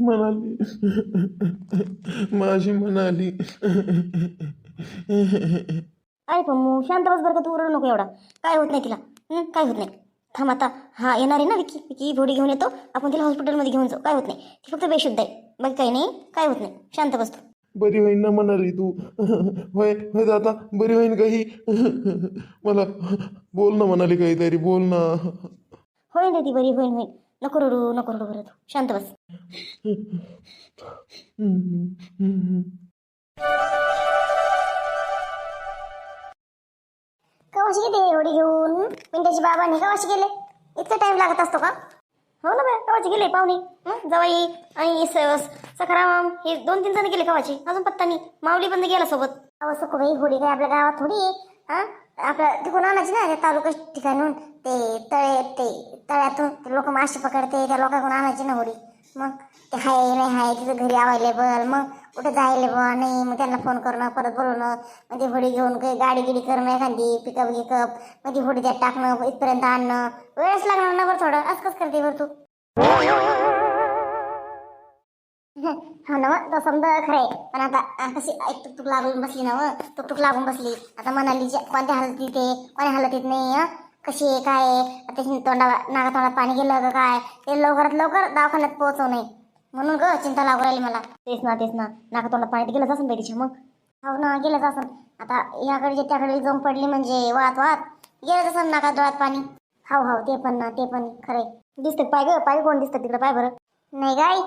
म्हणाली माझी म्हणाली आहे पण मग शांत बस बरं का तू रडू नको एवढा. काय होत नाही तिला? हं, काय होत नाही? थांब आता. हा येणार आहे ना विकी? विकी थोडी घेऊन येतो. आपण तिला हॉस्पिटलमध्ये घेऊन जाऊ. काय होत नाही? ती फक्त बेशुद्ध आहे. बाकी काही नाही. काय होत नाही? शांत बस तू. बरी होईन ना म्हणाली तू. होय होय दादा. बरी होईन काही मला बोल ना म्हणाली काहीतरी बोल ना. होईन रे ती बरी होईन होईन. नको रडू नको रडू बरं तू शांत बस. कवाशी गेले एवढी घेऊन? पिंट्याची बाबांनी कवाशी गेले? इतका टाइम लागत असतो का? हो ना बाय कवाची गेले पाहुणे. हं? जवाई आणि स- सखाराम हे दोन तीन जण गेले कवाची अजून पत्ता नाही. माऊली बंद गेला सोबत. अहो सको बाई होडी काय आपल्या गावात थोडी आहे? हा? आपल्या तिकडून आणायची ना त्या तालुका ठिकाणून. ते तळे ते तळ्यातून ते लोक मासे पकडते त्या लोकांकडून आणायची ना होडी मग ते हाय नाही हाय तिथं घरी अवेलेबल मग कुठं जायला बुवा? नाही मग त्यांना फोन करणं परत बोलवणं मग ती होडी घेऊन काही गाडी गिडी करणं एखादी पिकअप गिकअप मग ती होडी त्यात टाकणं इथपर्यंत आणणं. वेळच लागणार ना बरं थोडं. असं कसं करते बरं तू? हा ना मग, तो समजा खरंय. पण आता कशी एक टुकटुक लागून बसली ना मग टुकटुक लागून बसली. आता म्हणाली जे- कोणत्या हालतीत आहे कोण्या हालतीत नाही कशी आहे काय आहे? आता त्याची तोंडा नाका तोंडात पाणी गेलं का काय? ते लवकरात लवकर दवाखान्यात पोहोचव नाही म्हणून ग चिंता लागू राहिली मला. तेच ना तेच ना. नागा तोंडात पाणी गेलंच असं बाई तिच्या मग? हो ना गेलंच असं आता याकडे त्याकडे जाऊन पडली म्हणजे वाहत वाहत गेलंच असं नाका डोळ्यात पाणी. हाव हाव ते पण ना ते पण खरे दिसतं पाय ग पाय कोण दिसतं तिकडं? पाय बरं. नाही गाई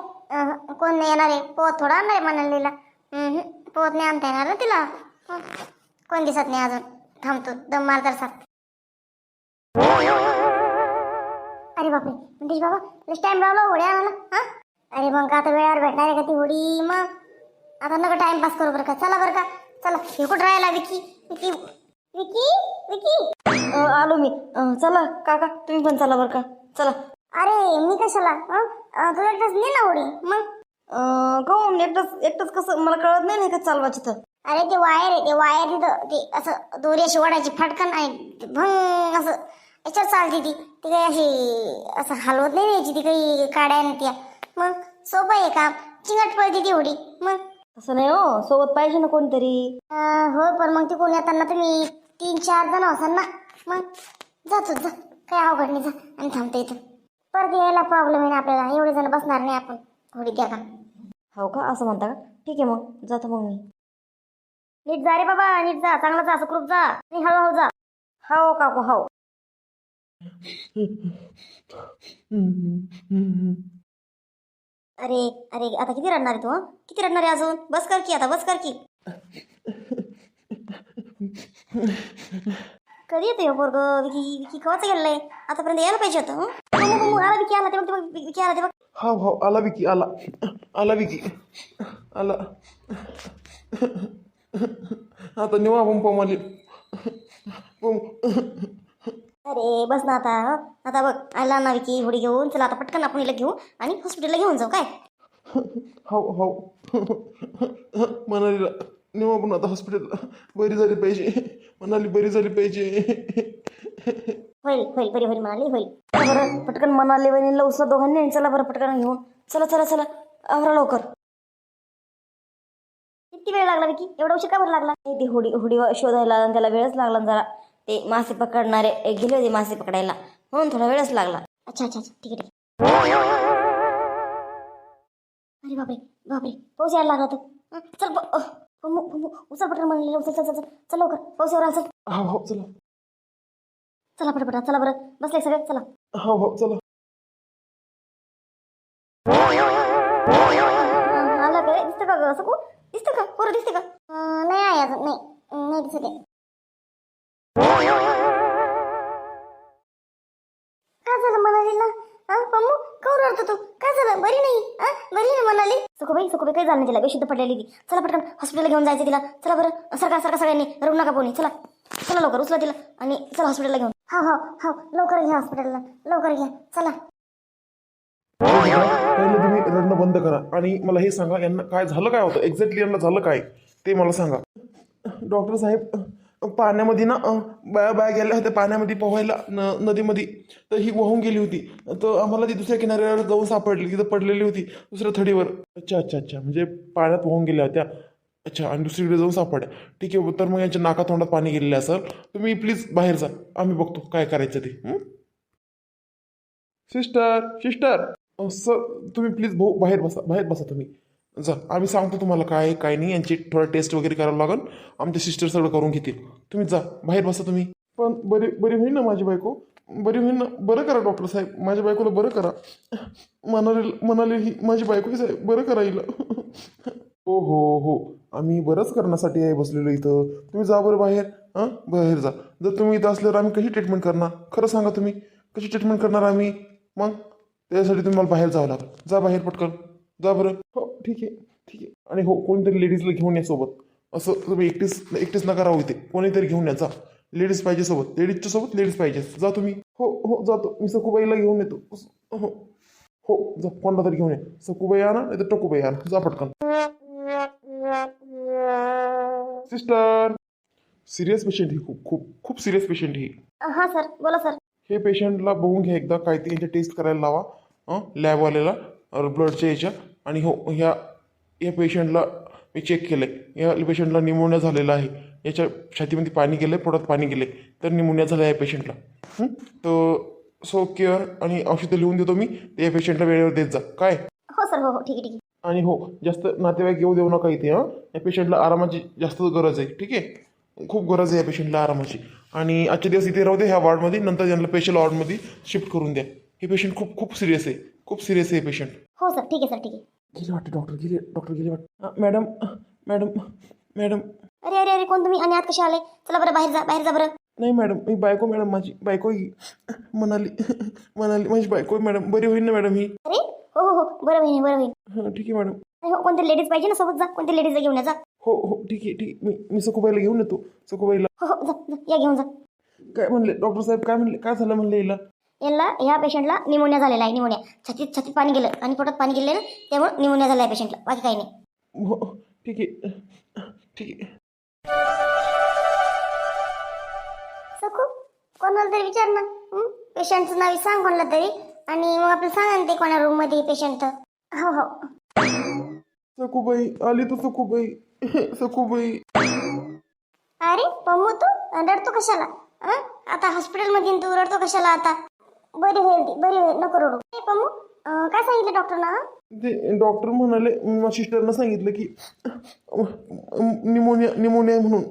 कोण नाही येणार आहे. पोत थोडा आणणार आहे म्हणालीला पोत नाही आणता येणार ना तिला. कोण दिसत नाही अजून. थांबतो. दम मार तर साथ अरे बापरे. म्हणतेस बाबा लिस्ट टाइम लावला होडी आणायला. हा? अरे मग आता वेळेवर भेटणार आहे का ती होडी? मग. आता नका टाइमपास करू बरं का. चला बरं का. चला. हे कुठं राहायला विकी. विकी. विकी? विकी? आलो मी. चला. काका तुम्ही पण चला बरं का. चला. अरे मी कशाला? हं? अं, तुला एकटाच नाही ना होडी मग. अं, काहून एकटंच एकटंच कसं मला कळत नाही नाही का चालवायची तर. अरे ते वायर आहे ते वायर तिथं ते असं दोरी अशी ओढायची फटकन आणि भंग असं याच्यावर चालते ती. ती काही अशी असं हलवत नाही यायची ती काही काड्या नाही त्या. मग सोपं आहे काम. चिंगट पळते ती उडी मग. तसं नाही हो सोबत पाहिजे ना कोणतरी. हो पण मग तिकडून येताना तुम्ही तीन चार जण असाल ना. मग जा तू जा. काय अवघड नाही जा. आणि थांबतो इथं. परत यायला प्रॉब्लेम आहे ना आपल्याला. एवढे जण बसणार नाही आपण. थोडी द्या का हो का? असं म्हणता का? ठीक आहे मग. जातो मग मी. नीट जा रे बाबा. नीट जा. चांगला जा. सुखरूप जा. आणि हळूहळू जा. हो काकू हो अरे अरे आता किती रडणार आहे तू हं? किती रडणार आहे अजून? बस कर की आता बस कर की. कधी येतो हे पोरग? विकी विकी कवाच गेलाय आतापर्यंत यायला पाहिजे होतं हं? आला विकी आला ते बघ ते बघ विकी आला ते बघ. हा भाऊ आला विकी आला. आला विकी. आला. आता निवा आपण पमाली अरे बस ना आता हं? आता बघ आला ना विकी होडी घेऊन. चला आता पटकन आपण हिला घेऊ आणि हॉस्पिटलला घेऊन जाऊ काय? हाव हाव म्हणाली निवा आपण आता हॉस्पिटलला बरी झाली पाहिजे. म्हणाली बरी झाली पाहिजे. होईल होईल बरी होईल म्हणाली होईल. चला बरं पटकन मनाले वहिनीला उचला दोघांनी आणि चला बरं पटकन घेऊन. चला चला चला. आवरा लवकर. किती वेळ लागला की एवढा उशीर का बरं लागला? ती होडी होडी शोधायला आणि त्याला वेळच लागला ना जरा. ते मासे पकडणारे गेले होते मासे पकडायला. म्हणून थोडा वेळच लागला. अच्छा अच्छा अच्छा ठीक आहे ठीक आहे. अरे बापरे बापरे पाऊस यायला लागला तर हं, चल प- अह, उचल पटकन म्हणले उचल चल चल चल. लवकर. पाऊस येऊ चल. हाव हाव चला. चला पटपट चला बरं. बसले सगळे चला. हाव हाव चला. आला काय दिसतं का ग सकू दिसतं का? पोरं दिसते का? नाही आहे अजून. नाही. नाही दिसत आहे. काय झालं म्हणालीला हा पम्मू कवर रडतो तू? झालं बरी नाही. हा बरी नाही म्हणाली. सुखबाई सुखबाई काही झालं नाही तिला. बेशुद्ध पडलेली ती. चला पटकन हॉस्पिटलला घेऊन जायचं तिला. चला बरं. सरका सरका सगळ्यांनी रडू नका कोणी चला. चला लवकर उचला तिला आणि चला हॉस्पिटलला घेऊन. हो हो हो लवकर घ्या हॉस्पिटलला लवकर घ्या. चला. पहिले तुम्ही रडणं बंद करा. आणि मला हे सांगा यांना काय झालं काय होतं? एक्झॅक्टली यांना झालं काय? ते मला सांगा. डॉक्टर साहेब पाण्यामध्ये ना बाया बाया गेल्या होत्या पाण्यामध्ये पोहायला न नदीमध्ये. तर ही वाहून गेली होती. तर आम्हाला ती दुसऱ्या किनाऱ्यावर जाऊन सापडली. तिथं पडलेली होती दुसऱ्या थडीवर. अच्छा अच्छा अच्छा. म्हणजे पाण्यात वाहून गेल्या होत्या. अच्छा आणि दुसरीकडे जाऊन सापडल्या. ठीक आहे तर मग यांच्या नाका तोंडात पाणी गेलेलं असेल तुम्ही प्लीज बाहेर जा. आम्ही बघतो काय करायचं ते. Sister sister. सर तुम्ही प्लीज भाऊ बाहेर बसा. बाहेर बसा तुम्ही. जा आम्ही सांगतो तुम्हाला काय आहे, काय नाही यांची थोडं टेस्ट वगैरे करावं लागेल. आमचे सिस्टर सगळं करून घेतील. तुम्ही जा बाहेर बसा तुम्ही. पण बरी बरी होईल ना माझी बायको? बरी होईल ना? बरं करा डॉक्टर साहेब. माझ्या बायकोला बरं करा. म्हणाले म्हणाले ही माझी बायको साहेब बरं करा येईल हो हो हो. आम्ही बरंच करण्यासाठी आहे बसलेलो इथं. तुम्ही जा बरं बाहेर. हां? बाहेर जा. जर तुम्ही इथं असल्यावर आम्ही कशी ट्रीटमेंट करणार? खरं सांगा तुम्ही. कशी ट्रीटमेंट करणार आम्ही? मग? त्यासाठी तुम्हाला बाहेर जावं लागेल. जा बाहेर पटकन. जा बरं. हो. ठीक आहे ठीक आहे. आणि हो कोणीतरी लेडीजला घेऊन या सोबत. असं तुम्ही एकटीच एकटीच नका राहू इथे. कोणीतरी घेऊन या जा. लेडीज पाहिजे सोबत. लेडीजच्या सोबत लेडीज पाहिजे. जा तुम्ही. हो हो जातो. मी सखूबाईला घेऊन येतो. हो हो जा. कोणला तरी घेऊन ये. सखूबाई आणा नाही तर टकूबाई आणा. जा पटकन. सिस्टर सिरियस पेशंट ही खूप खूप खूप सिरियस पेशंट ही. हां सर बोला सर हे पेशंटला बघून घ्या एकदा. काय ते यांच्या टेस्ट करायला लावा. लॅबवाल्याला ब्लडच्या याच्या. आणि हो ह्या या पेशंटला मी चेक केलं आहे या पेशंटला निमोनिया झालेला आहे. याच्या छातीमध्ये पाणी गेलं आहे पोटात पाणी गेलं आहे तर निमोनिया झाला या पेशंटला हं? तर सो केअर आणि औषधं लिहून देतो मी. ते या पेशंटला वेळेवर देत जा. काय? हो सर हो हो. ठीक आहे ठीक आहे. आणि हो जास्त नातेवाईक येऊ देऊ नका इथे हां. या पेशंटला आरामाची जास्त गरज आहे. ठीक आहे? खूप गरज आहे या पेशंटला आरामाची. आणि आजचे दिवस इथे राहू दे ह्या वॉर्डमध्ये नंतर त्यांना स्पेशल वॉर्डमध्ये शिफ्ट करून द्या. हे पेशंट खूप खूप सिरियस आहे. खूप सिरियस आहे पेशंट हो सर ठीक आहे सर ठीक आहे. गेले वाटते डॉक्टर गेले डॉक्टर गेले वाटते. मॅडम मॅडम मॅडम अरे अरे अरे कोण तुम्ही? आणि आत कसे आले? चला बरं बाहेर जा बाहेर जा बरं. नाही मॅडम मी बायको मॅडम माझी बायको ही. म्हणाली म्हणाली माझी बायको आहे मॅडम बरी होईल ना मॅडम ही? अरे हो हो हो. बरं होईल बरं होईल हां ठीक आहे मॅडम अरे हो कोणतरी लेडीज पाहिजे ना सोबत जा. कोणतरी लेडीजला घेऊन या जा. हो हो ठीक आहे ठीक आहे. मी मी सखूबाईला घेऊन येतो. सखूबाईला. हो हो जा जा. या घेऊन जा. काय म्हणले? डॉक्टर साहेब काय म्हणले? काय झालं म्हणले हिला? यांना ह्या पेशंटला निमोनिया झालेला आहे निमोनिया. छातीत छातीत पाणी गेलं आणि पोटात पाणी गेलं ना त्यामुळे निमोनिया झाला आहे पेशंटला बाकी काही नाही. हो ठीक आहे. ठीक आहे. सखू कोणाला तरी विचार ना. पेशंटचं नाव सांग कोणाला तरी. आणि मग आपलं सांगा ना ते कोणा रूममध्ये पेशंट हो हो. सखूबाई आली तू सखूबाई. सखूबाई. अरे पम्मू तू रडतो कशाला? हं? आता हॉस्पिटलमध्ये तू रडतो कशाला आता? बरी होईल ती बरी होईल नको रडू. ए पम्मू अं, काय सांगितलं डॉक्टरना ते डॉक्टर म्हणाले माझ्या सिस्टरनं सांगितलं की निमोनिया निमोनिया म्हणून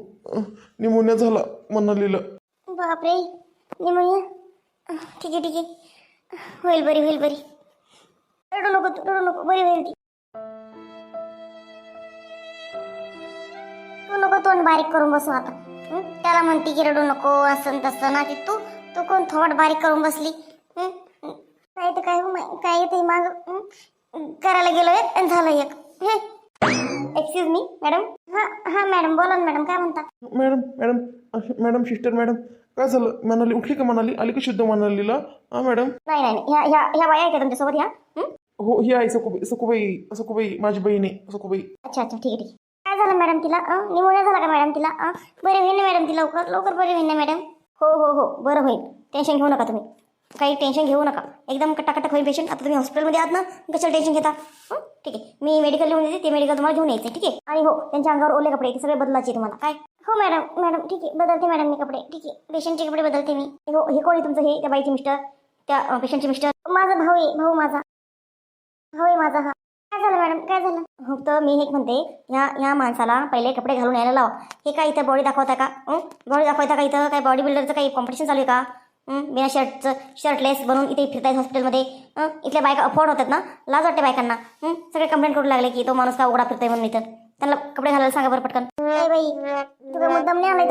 निमोनिया झाला म्हणालेलं. बापरे निमोनिया. ठीक आहे ठीक आहे. होईल बरी होईल बरी. रडू नको तू रडू नको. बरी होईल ती. तू नको तोंड बारीक करून बसू आता. हं? त्याला म्हणते की रडू नको असं न तसं. ना की तू तू कोण थोड बारीक करून बसली? काय तर काय काय येते माग? करायला गेलो एक आणि झालं एक. एक्सक्यूज मी मॅडम हा हा मॅडम बोला ना मॅडम काय म्हणता? Madam madam madam sister madam काय झालं? मनाली उठली का मनाली? आली का शुद्ध मनालीला? हां मॅडम नाही नाही. ह्या ह्या ह्या बाया आहेत का तुमच्यासोबत ह्या? हं? हो ही आहे सखूबाई सखूबाई सखूबाई माझी बहीण आहे सखूबाई. अच्छा अच्छा. ठीक आहे ठीक आहे. काय झालं मॅडम तिला? अं? निमोनिया झाला का मॅडम तिला? अं? बरे होईल ना मॅडम ती लवकर? लवकर बरे होईल ना मॅडम हो हो हो. बरं होईल टेन्शन घेऊ नका तुम्ही. काही टेन्शन घेऊ नका. एकदम कटाकटक होईल पेशंट आता तुम्ही हॉस्पिटलमध्ये आहात ना कशाला टेन्शन घेता? ठीक आहे. मी मेडिकल लिहून देते ते मेडिकल तुम्हाला घेऊन यायचं ठीक आहे? आणि हो त्यांच्या अंगावर ओले कपडे ते सगळे बदलायचे तुम्हाला. काय? हो मॅडम मॅडम ठीक आहे. बदलते मॅडम मी कपडे. ठीक आहे. पेशंटचे कपडे बदलते मी. हो हे कोण आहे तुमचं? हे त्या बाईचे मिस्टर? त्या पेशंटचे मिस्टर? माझा भाऊ आहे. भाऊ माझा. भाऊ आहे माझा हा. काय झालं मॅडम? काय झालं? हो तर मी हे म्हणते ह्या ह्या माणसाला पहिले कपडे घालून यायला लावा. हे काय इथं बॉडी दाखवता का? बॉडी दाखवता का इथं? काय बॉडी बिल्डरचं काही कॉम्पिटिशन चालू आहे का? हं? बिना शर्टचं शर्टलेस बनवून इथे फिरतायत हॉस्पिटलमध्ये हं? इथल्या बायका अफोर्ड होतात ना? लाज वाटते बायकांना. हं? सगळे कंप्लेंट करू लागले की तो माणूस का उघडा फिरतोय म्हणून इथं. त्यांना कपडे घालायला सांगा बरं पटकन. बाई तुझं मुद्दाम नाही आलाय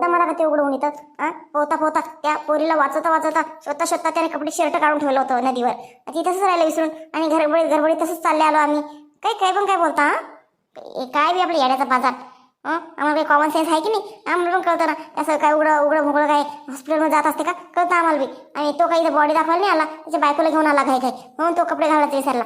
उघडून मला का ते उघडून येतात. हा पोहता पोहता त्या पोरीला वाचवता वाचवता स्वतः स्वतः त्याने कपडे शर्ट काढून ठेवलं होतं नदीवर. ती तसंच राहिलं विसरून. आणि गडबडीत गडबडीत तसंच चालले आलो आम्ही. काही काय पण काय बोलता हा काय बी आपल्या येण्याचा बाजार? आम्हाला काही कॉमन सेन्स आहे की नाही? आम्हाला पण कळतं ना. असं काय उघडं उघडं मुघडं काय हॉस्पिटलमध्ये जात असते का? कळतं आम्हाला बी. आणि तो काही बॉडी दाखवायला नाही आला. त्याच्या बायकोला घेऊन आला काय काय म्हणून तो कपडे घालायचा विसरला.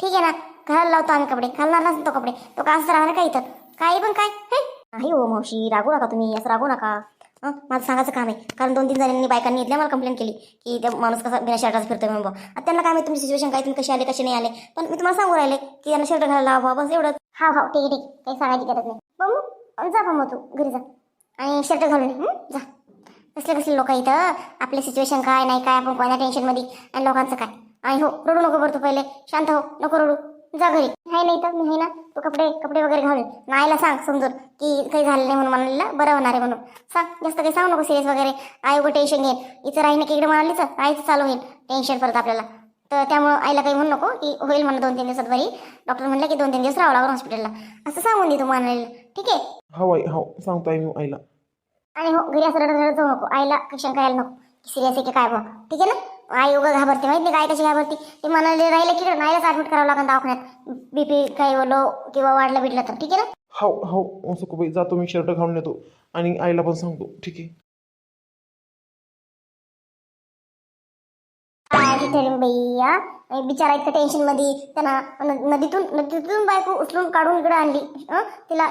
ठीक आहे ना. घालायला लावतो आम्ही कपडे. घालणार नसतो तो कपडे. तो का असं राहणार का इथं? काही पण काय. हे? नाही हो मावशी रागू नका तुम्ही असं रागू नका. हं? माझं सांगायचं काम आहे. कारण दोन तीन जणांनी बायकांनी इथल्या मला कंप्लेंट केली की त्या माणूस कसा बिना शर्टाचा फिरतो म्हणून. आता त्यांना काय माहिती तुमची सिच्युएशन काय तुम्ही कशी आले कसे नाही आले. पण मी तुम्हाला सांगू राहिले की यांना शर्ट घालायला हवा बस एवढंच. हा हा ठीक आहे ठीक काही सांगायची गरज नाही. बघू जा मग तू घरी जा. आणि शर्ट घालून जा. कसले कसले लोक इथं. आपले सिच्युएशन काय नाही काय आपण कोणा टेन्शनमध्ये आणि लोकांचं काय? आणि हो रडू नको करतो पहिले. शांत हो नको रडू. जा घरी. आहे नाही तर मी आहे ना तू कपडे कपडे वगैरे घालून नाहीला सांग समजून की काही झालं नाही म्हणून म्हणालीला बरं होणार आहे म्हणून. सांग जास्त काही सांगू नको सिरियस वगैरे. आई उगं टेन्शन घेईन इथं राहीन की इकडे म्हणाली तर आईचं चालू होईल टेन्शन परत आपल्याला. तर त्यामुळं आईला काही म्हणू नको की होईल म्हणून दोन तीन दिवसात बरी डॉक्टर म्हणलं की दोन तीन दिवस राहावं लागून हॉस्पिटलला असं सांगून दे तू म्हणाले ठीक आहे? हो आई हो सांगताय मी आईला. आणि हो घरी असं रडत रडत जाऊ नको. आईला शंका यायला नको. सिरियस आहे की काय बघ ठीक आहे ना? आई उगा घाबरते माहिती नाही काय कशी घाबरते? ते मनाले राहिले की नाहीलाच ऍडमिट करावं लागेल दवाखान्यात. बीपी काही लो किंवा वाढलं बिडलं तर. ठीक आहे ना? हो हो सुखबाई जातो मी शर्ट घालून येतो आणि आईला पण सांगतो. ठीक आहे? ठेवलं बाई हा? बिचारा इतकं टेन्शनमध्ये त्यांना नदीतून नदीतून बायको उचलून काढून इकडे आणली. तिला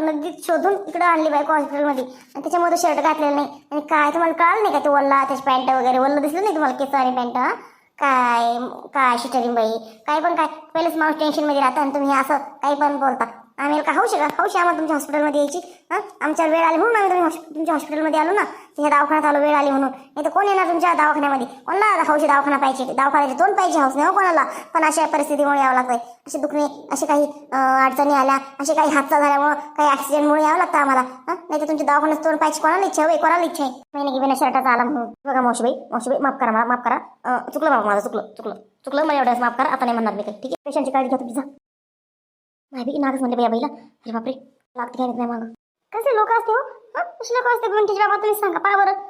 नदीत शोधून इकडे आणली बायको हॉस्पिटलमध्ये आणि त्याच्यामध्ये शर्ट घातलेलं नाही. आणि काय तुम्हाला कळलं नाही का ते वल्ला त्याची पॅन्ट वगैरे? वल्ल दिसलं नाही तुम्हाला केस आणि पॅन्ट हा? काय काय शिटरिंग बाई? काय पण काय. पहिलेच माणूस टेन्शनमध्ये राहता आणि तुम्ही असं काही पण बोलता. आम्ही का हौशी का? हौशी आम्हाला तुमच्या हॉस्पिटलमध्ये यायची. हां? आमच्यावर वेळ आली म्हणून आम्ही तुम्ही हॉस्प- तुमच्या हॉस्पिटलमध्ये आलो ना. तिच्या दवाखान्यात आलो वेळ आली म्हणून. नाही तर कोण येणार तुमच्या दवाखान्यामध्ये? कोणाला हौशी दवाखाना पाहिजे. दवाखान्याचे दोन पाहिजे हौस नाही हो कोणाला. पण अशा परिस्थितीमुळे यावं लागतंय. असे दुखणे असे काही अडचणी आल्या. असे काही हादसा झाल्यामुळं काही ऍक्सिडेंटमुळे यावं लागतं आम्हाला. हां? नाही तर तुमच्या दवाखान्यात दोन पाहिजे कोणाला इच्छा आहे कोणाला इच्छा आहे महिने की बिना शर्टाचा आला म्हणून. बघा मावशीबाई मावशीबाई माफ करा मला माफ करा. चुकलं बाबा माझं चुकलं चुकलं. चुकलं मला एवढ्याच माफ करा. आता नाही म्हणणार मी काही. ठीक आहे? पेशंटची काळजी घ्या तुम्ही जा. भाभी नागच म्हणते भैया बाईला. अरे बापरे लागते काय नाही मागं. कसे लोक असते हो? कसे लोक असते म्हणते बाबा तुम्ही सांगा पा बरं.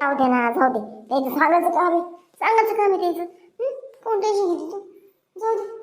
जाऊ दे ना जाऊ दे. त्याचं सांगायचं काम आहे. सांगायचं काम आहे त्याचं. हं? कोण टेन्शन घेते तू?